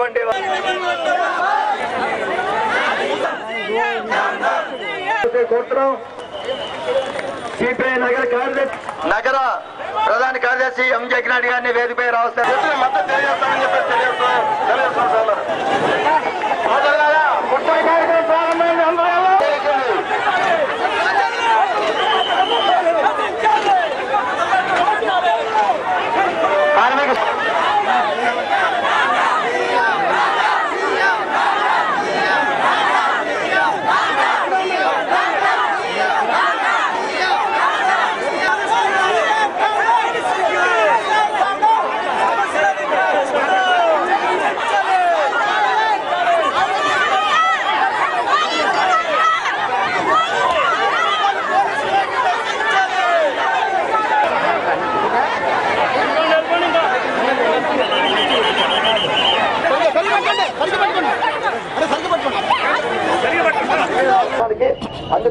ఉన్నటువంటి కోరుతున్నాం సిపిఐ నగర కార్యదర్శి నగర ప్రధాన కార్యదర్శి ఎం జగన్నాథ్ గారిని వేదికపై రావస్తారు మద్దతు తెలియజేస్తామని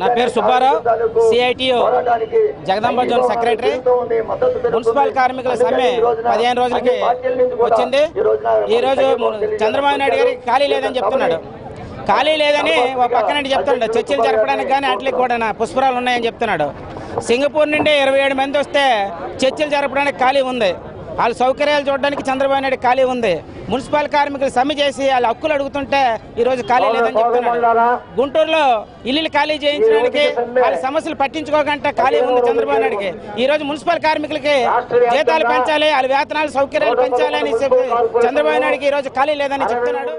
నా పేరు Subbarao, CITO Jagadamba zone secretary. Municipal కార్మికుల సమ్మె పదిహేను రోజులకి వచ్చింది. ఈ రోజు చంద్రబాబు నాయుడు గారికి ఖాళీ లేదని చెప్తున్నాడు. ఖాళీ లేదని ఒక పక్కన నుండి చెప్తున్నాడు. చర్చలు జరపడానికి కానీ వాటికి కూడా నా పుష్పరాలు ఉన్నాయని చెప్తున్నాడు. సింగపూర్ నుండి ఇరవై ఏడు మంది వస్తే చర్చలు జరపడానికి ఖాళీ ఉంది. వాళ్ళ సౌకర్యాలు చూడడానికి చంద్రబాబు నాయుడు ఖాళీ ఉంది. మున్సిపల్ కార్మికులు సమ్మె చేసి వాళ్ళ హక్కులు అడుగుతుంటే ఈ రోజు ఖాళీ లేదని చెప్తున్నాడు గుంటూరులో ఇల్లులు ఖాళీ చేయించడానికి వాళ్ళ సమస్యలు పట్టించుకోకుండా ఖాళీ ఉంది చంద్రబాబు నాయుడుకి. ఈ రోజు మున్సిపల్ కార్మికులకి జీతాలు పెంచాలి వాళ్ళ వేతనాలు సౌకర్యాలు పెంచాలి అని చెప్పి చంద్రబాబు నాయుడుకి ఈ రోజు ఖాళీ లేదని చెప్తున్నాడు.